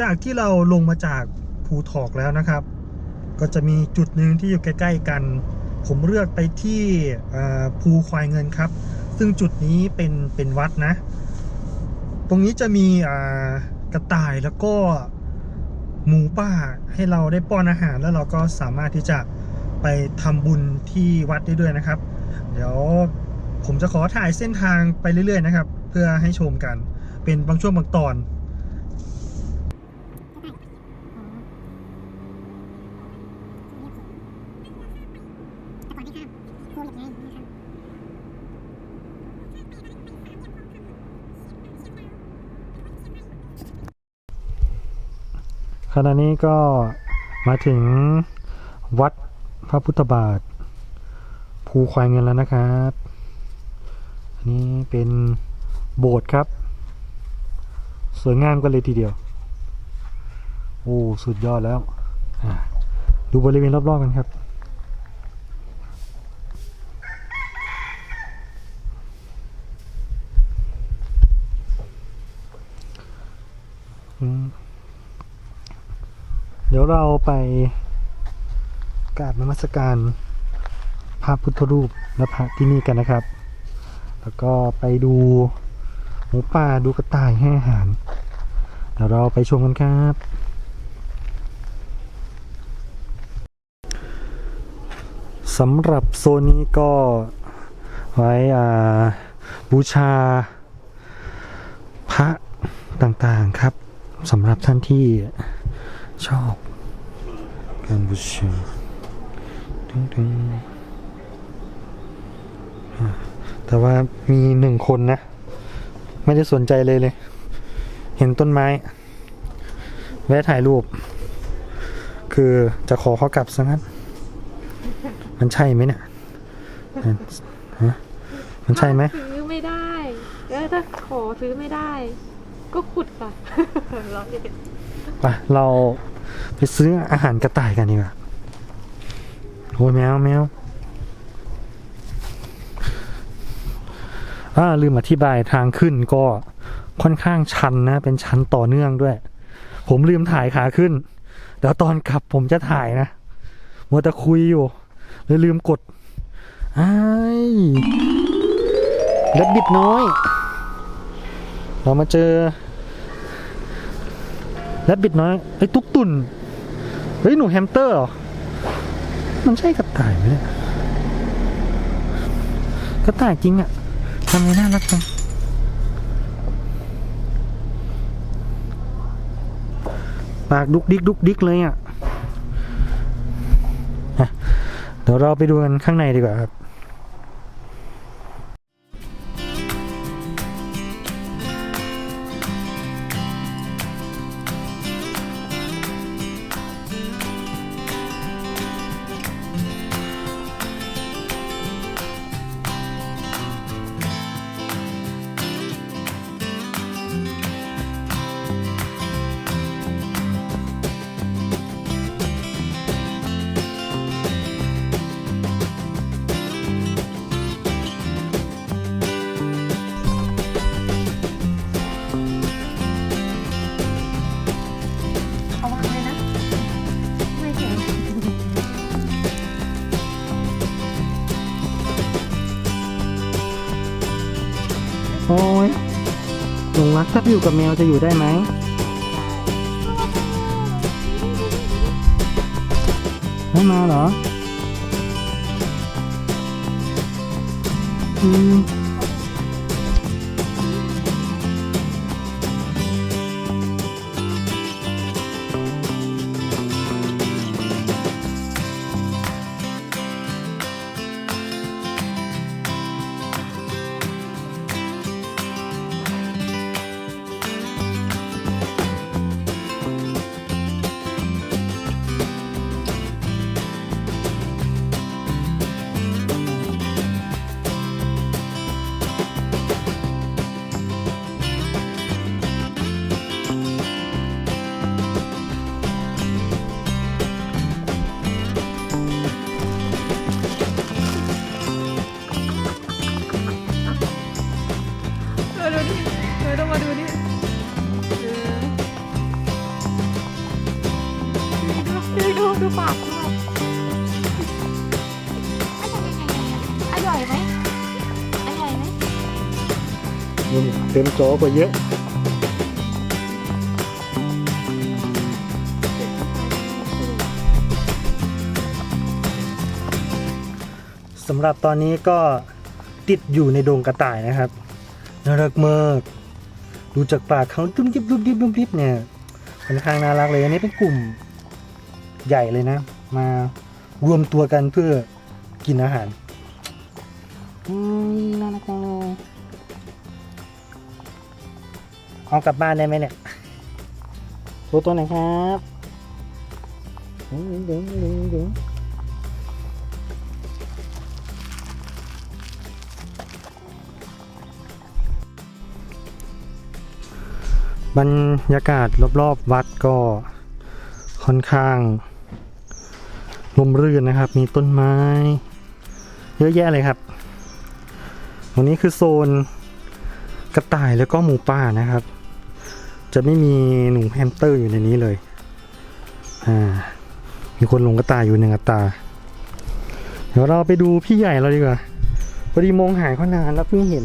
จากที่เราลงมาจากภูถอกแล้วนะครับ ก็จะมีจุดหนึ่งที่อยู่ใกล้ ๆ กัน ผมเลือกไปที่ภูควายเงินครับ ซึ่งจุดนี้เป็นเป็นวัดนะ ตรงนี้จะมีกระต่ายแล้วก็หมูป่าให้เราได้ป้อนอาหารแล้วเราก็สามารถที่จะไปทำบุญที่วัดได้ด้วยนะครับ เดี๋ยวผมจะขอถ่ายเส้นทางไปเรื่อย ๆ นะครับ เพื่อให้ชมกันเป็นบางช่วงบางตอน ขณะนี้ก็มาถึงวัดพระพุทธบาท ภูควายเงินแล้วนะครับ อันนี้เป็นโบสถ์ครับ สวยงามกันเลยทีเดียว โอ้ สุดยอดแล้ว ดูบริเวณรอบๆกันครับ ดี๋ยวเราไปกราบนมัสการพระพุทธรูปและพระที่นี่กันนะครับ แล้วก็ไปดูหมูป่าดูกระต่ายให้อาหารเดี๋ยวเราไปชมกันครับ สำหรับโซนนี้ก็ไว้อาบูชาพระต่างๆครับสำหรับท่านที่ชอบ การบูชาดึงดึงอ่าแต่ว่ามีหนึ่งคนนะ ไม่ได้สนใจเลยเลย เห็นต้นไม้ แวะถ่ายรูป คือจะขอเขากลับซะงั้น มันใช่ไหมเนี่ยฮะมันใช่ไหมถ้าซื้อไม่ได้แล้วถ้าขอซื้อไม่ได้ ก็ขุดป่ะร้อยเอ็ดไปเรา ไปซื้ออาหารกระต่ายกันดีกว่าโอ้ยแมวแมวอ่าลืมอธิบายทางขึ้นก็ค่อนข้างชันนะ เป็นชันต่อเนื่องด้วย ผมลืมถ่ายขาขึ้นเดี๋ยวตอนกลับผมจะถ่ายนะมัวแต่คุยอยู่เลยลืมกดไอ้ายเล็บบิดน้อย เรามาเจอแรบบิดน้อยไอ้ตุ๊กตุ่น เฮ้ย หนูแฮมสเตอร์เหรอ มันใช่กระต่ายไหมเนี่ยกระต่ายจริงอะทำไมน่ารักจังปากดุกดิกดุกดิกเลยอะอะเดี๋ยวเราไปดูกันข้างในดีกว่าครับ โอ้ยหลงรักถ้าอยู่กับแมวจะอยู่ได้ไหมไม่มาเหรอ อืม ต้องมาดูนี่ดูดูดูปากอร่อยไหมอร่อยไหมนุ่เต็มจอกว่าเยอะสำหรับตอนนี้ก็ติดอยู่ในดงกระต่ายนะครับนรกเมิก ดูจากปากเขาดุ้มดิบดุ้มดิบดุ้มดิบเนี่ยค่อนข้างน่ารักเลย อันนี้เป็นกลุ่มใหญ่เลยนะ มารวมตัวกันเพื่อกินอาหารอืมน่ารักจังเลยเอากลับบ้านได้ไหมเนี่ยโชว์ตัวไหนครับดึงดึงดึงดึง บรรยากาศรอบๆวัดก็ค่อนข้างลมรื่นนะครับ มีต้นไม้ เยอะแยะเลยครับตรงนี้คือโซนกระต่ายแล้วก็หมูป่านะครับ จะไม่มีหนูแฮมสเตอร์อยู่ในนี้เลย อ่า มีคนลงกระต่ายอยู่หนึ่งกระตาเดี๋ยวเราไปดูพี่ใหญ่เราดีกว่าพอดีมองหายเขานานแล้วเพิ่งเห็น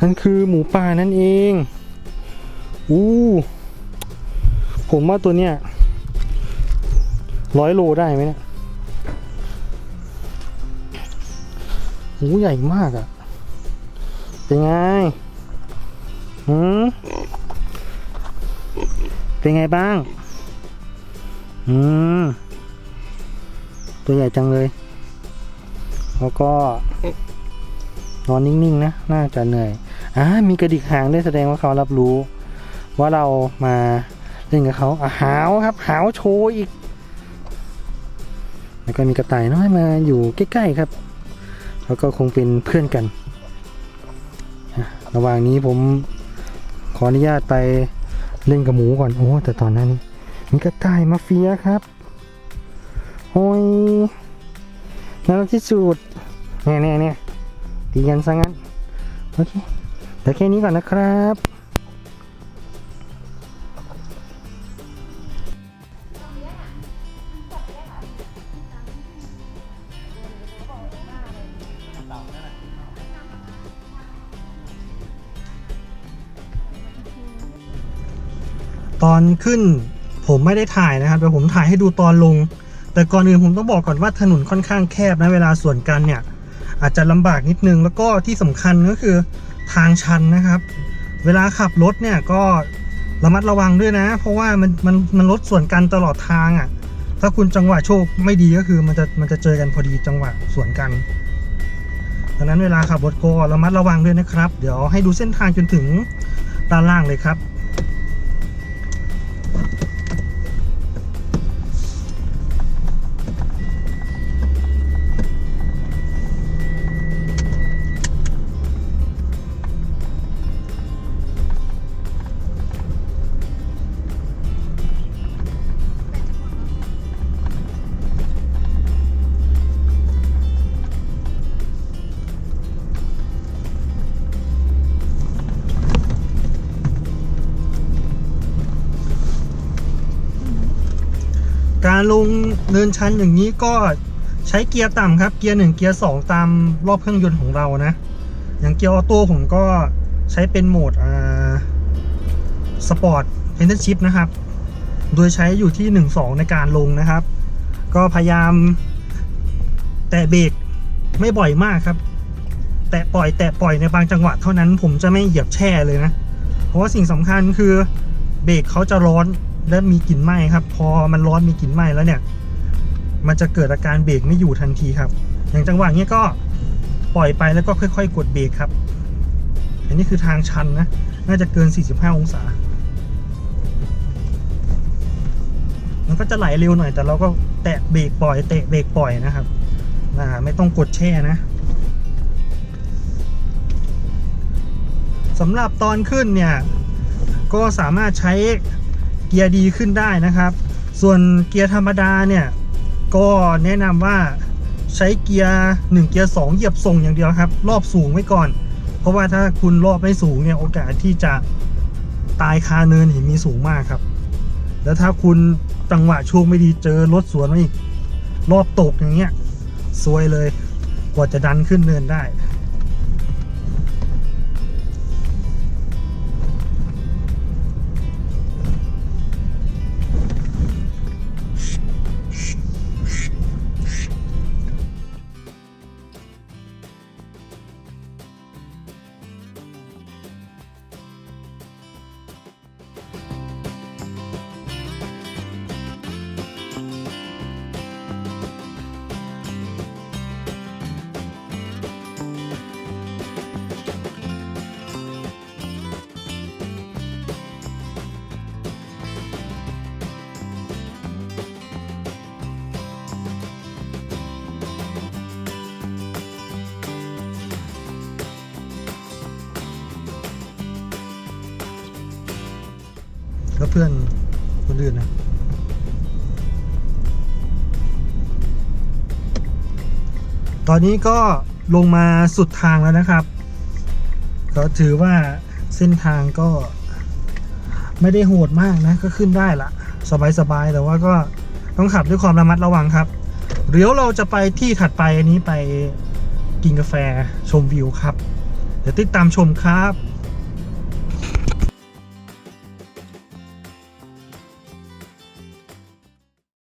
นั่นคือหมูป่านั่นเอง อู้ ผมว่าตัวเนี้ยร้อยโลได้ไหมเนี่ยหูใหญ่มากอะ่ะ เป็นไงหืมเป็นไงบ้าง อืม ตัวใหญ่จังเลย แล้วก็ นอนนิ่ง ๆ นะ น่าจะเหนื่อย อ่ามีกระดิกหางได้แสดงว่าเขารับรู้ ว่าเรามาเล่นกับเขาอะหาวครับ หาวโชว์อีก แล้วก็มีกระต่ายน้อยมาอยู่ใกล้ๆครับ แล้วก็คงเป็นเพื่อนกัน ระหว่างนี้ผมขออนุญาตไปเล่นกับหมูก่อน โอ้แต่ตอนนั้นมีกระต่ายมาเฟียครับ โอ้ยน่ารักที่สุดเนี่ยเนี่ยเนี่ยตีกันซะงั้น โอเค ดี๋ยวแค่นี้ก่อนนะครับตอนขึ้นผมไม่ได้ถ่ายนะครับแต่ผมถ่ายให้ดูตอนลง แต่ก่อนอื่นผมต้องบอกก่อนว่าถนนค่อนข้างแคบนะเวลาสวนกันเนี่ย อาจจะลำบากนิดนึงแล้วก็ที่สำคัญก็คือ ทางชันนะครับ เวลาขับรถเนี่ยก็ระมัดระวังด้วยนะ เพราะว่ามันมันมันรถสวนกันตลอดทางอะ่ะ ถ้าคุณจังหวะโชคไม่ดีก็คือมันจะมันจะเจอกันพอดีจังหวะสวนกันดังนั้นเวลาขับรถก็ระมัดระวังด้วยนะครับ เดี๋ยวให้ดูเส้นทางจนถึงด้านล่างเลยครับ ลงเนินชันอย่างนี้ก็ใช้เกียร์ต่ำครับ เกียร์หนึ่งเกียร์สองตามรอบเครื่องยนต์ของเรานะ อย่างเกียร์ออโต้ผมก็ใช้เป็นโหมดอ่าสปอร์ตเพนเทนชิพนะครับ โดยใช้อยู่ที่ 1-2 ในการลงนะครับ ก็พยายามแตะเบรกไม่บ่อยมากครับ แตะปล่อยแตะปล่อยในบางจังหวะเท่านั้นผมจะไม่เหยียบแช่เลยนะ เพราะว่าสิ่งสำคัญคือเบรกเขาจะร้อน และมีกลิ่นไหม้ครับ พอมันร้อนมีกลิ่นไหม้แล้วเนี่ย มันจะเกิดอาการเบรกไม่อยู่ทันทีครับ อย่างจังหวะนี้ก็ปล่อยไปแล้วก็ค่อย ๆ กดเบรกครับ อันนี้คือทางชันนะ น่าจะเกิน 45 องศา มันก็จะไหลเร็วหน่อย แต่เราก็แตะเบรกปล่อย เตะเบรกปล่อยนะครับไม่ต้องกดแช่นะสำหรับตอนขึ้นเนี่ย ก็สามารถใช้ เกียร์ดีขึ้นได้นะครับ ส่วนเกียร์ธรรมดาเนี่ยก็แนะนำว่าใช้เกียร์1เกียร์2เหยียบส่งอย่างเดียวครับ รอบสูงไว้ก่อน เพราะว่าถ้าคุณรอบไม่สูงเนี่ยโอกาสที่จะตายคาเนินเห็นมีสูงมากครับ แล้วถ้าคุณจังหวะช่วงไม่ดีเจอรถสวนมาอีก รอบตกอย่างเงี้ยซวยเลยกว่าจะดันขึ้นเนินได้ แล้วเพื่อนคนอื่นนะตอนนี้ก็ลงมาสุดทางแล้วนะครับ ก็ถือว่าเส้นทางก็ไม่ได้โหดมากนะ ก็ขึ้นได้ละสบายๆแต่ว่าก็ต้องขับด้วยความระมัดระวังครับเดี๋ยวเราจะไปที่ถัดไปอันนี้ไปกินกาแฟชมวิวครับ เดี๋ยวติดตามชมครับ